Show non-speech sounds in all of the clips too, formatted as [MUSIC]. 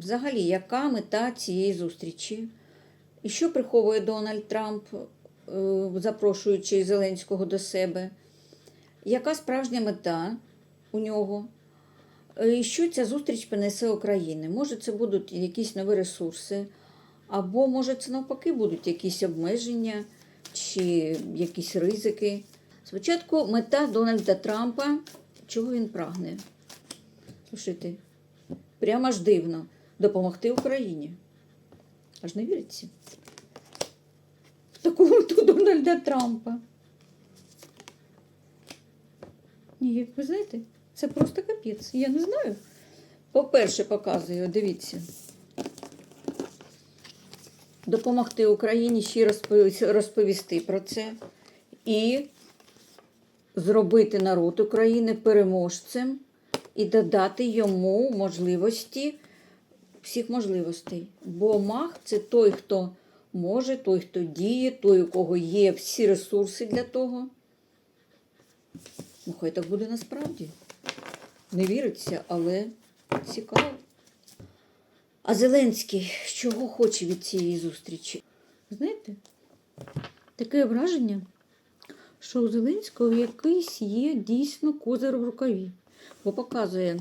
взагалі, яка мета цієї зустрічі? І що приховує Дональд Трамп, е, запрошуючи Зеленського до себе? Яка справжня мета у нього? Е, І що ця зустріч принесе Україні? Може, це будуть якісь нові ресурси, або може це навпаки будуть якісь обмеження чи якісь ризики. Спочатку мета Дональда Трампа, чого він прагне? Слушайте, прямо аж дивно допомогти Україні. Аж не віриться. В таку мету [LAUGHS] Дональда Трампа. Ні, ви знаєте, це просто капець. Я не знаю. По-перше, показую, дивіться. Допомогти Україні ще розповісти про це і зробити народ України переможцем і додати йому можливості, всіх можливостей. Бо маг це той, хто може, той, хто діє, той, у кого є всі ресурси для того. Ну, хай так буде насправді. Не віриться, але цікаво. А Зеленський чого хоче від цієї зустрічі? Знаєте, таке враження, що у Зеленського якийсь є дійсно козир в рукаві. Бо показує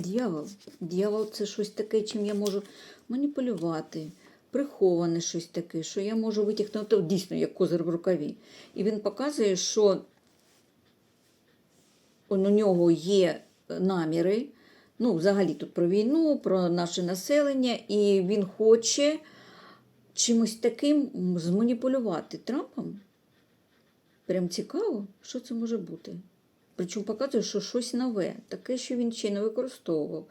дьявол. Дьявол це щось таке, чим я можу маніпулювати, приховане щось таке, що я можу витягнути дійсно як козир в рукаві. І він показує, що у нього є наміри, ну, взагалі тут про війну, про наше населення, і він хоче чимось таким зманіпулювати Трампом. Прям цікаво, що це може бути. Причому показує, що щось нове, таке, що він ще не використовував.